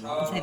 你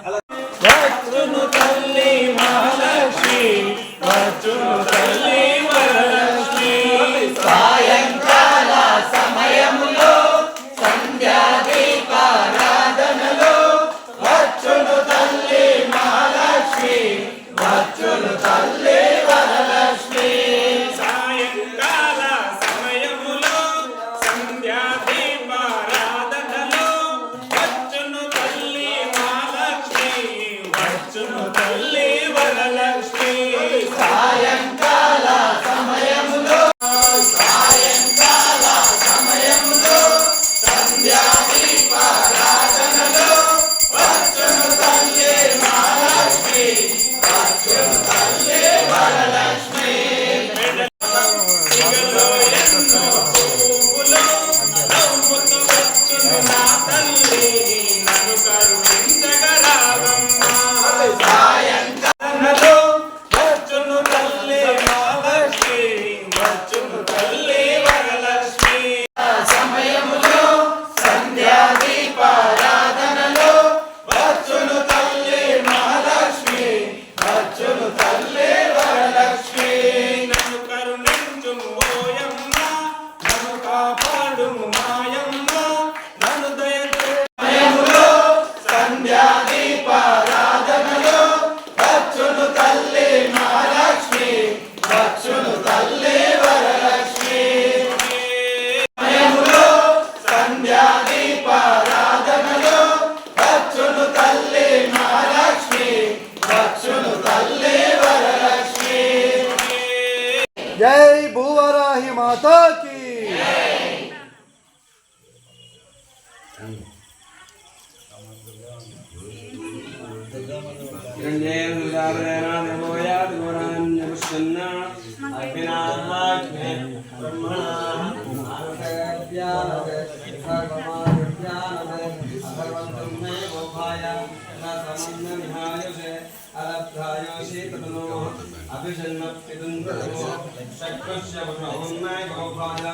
विष्णुस्य ब्रह्मण्य गोपाला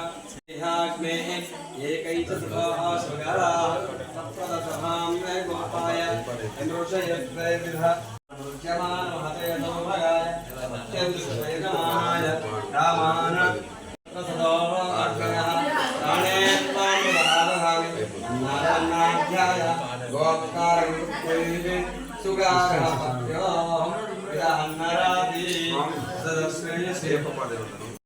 देहाग्ने एकैच सुखाः स्वगराः सप्तदशमां न गोपाय नृषयत्रयविध नृत्यमान महते नमगाय सत्यन्दुष्वैतमाय रामान सदोर्गयः नारायणाध्याय गोपकारं सुगारपत्योः विदहन्नरादि सदस्यस्य पदेवतम्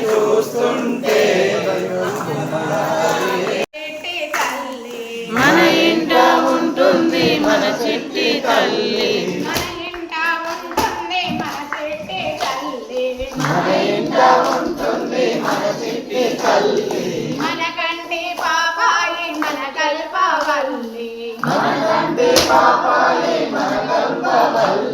చూస్తుంటే మన ఇంట ఉంటుంది మన చిట్టి తల్లి. మన ఇంట ఉంటుంది మన చెట్టి తల్లి. మన ఇంట ఉంటుంది మన చిట్టి తల్లి మన కంటి పాపాయి మన కల్పవల్లి. మన కంటి పాపాలి మన కల్పవల్లి.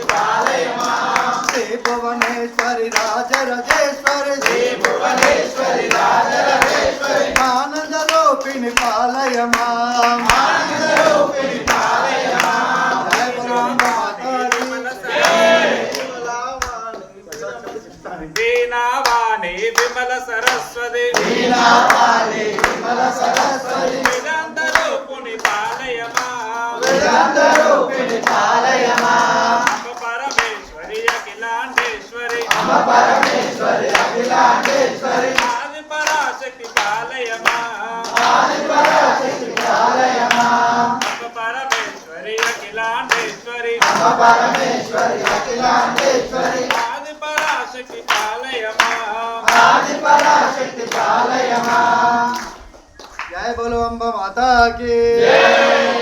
పాలయమా. శ్రీ భువనేశ్వరి రాజరాజేశ్వరి. శ్రీ భువనేశ్వరి రాజరాజేశ్వరి. ఆనంద రూపిణి పాలయమా. ఆనంద రూపిణి పాలయమా జయ బలవంత మాతాజీ వీణావాణి విమల సరస్వతి. విమల సరస్వతి. పాలయమా. అమ్మ పరమేశ్వరి అఖిలాండేశ్వరి. అమ్మ పరమేశ్వరి అఖిలాండేశ్వరి. ఆది పరాశక్తి పాలయమా. ఆది పరాశక్తి అమ్మ పరమేశ్వరి అఖిలాండేశ్వరి. అమ్మ పరమేశ్వరి అఖిలాండేశ్వరి. ఆది పరాశక్తి పాలయమా. ఆది పరాశక్తి పాలయమా. జయ బోలో అంబ మాతా की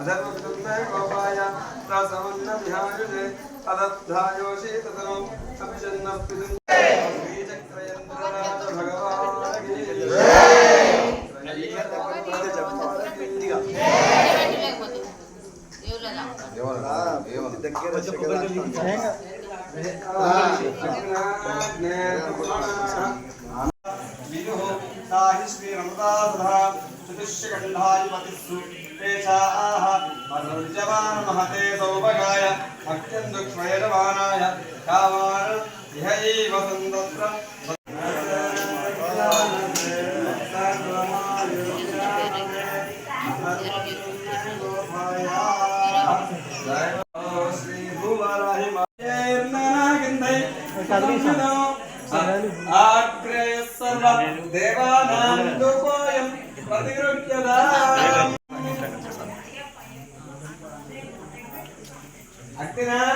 अधर्मकृते गोपाय प्रसवन्न विहारिणे अदद्धायोषि ततनम् अभिषन्नपितुम् श्रीचक्रयन्द्रनाथ भगवान् की विदुः सा हि श्रीरमदासुधा గోపాయ రసమన్న విహాయుజే అదద్ధాయోషి తతనం అభిషన్న పిదుం తేషాః మహతే సౌభగాయ కామాన ఇహైవ que nada.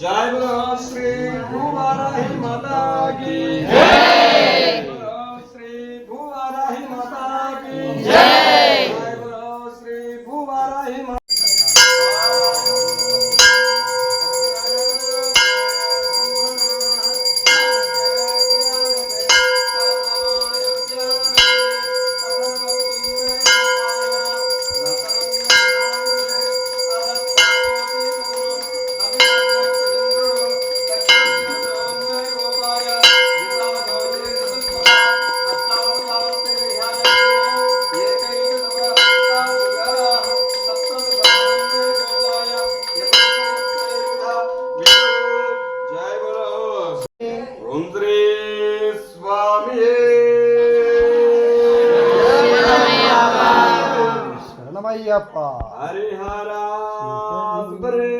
जय बोलो श्री माता की। శరణమయ్యప్ప హరిహర సుందరే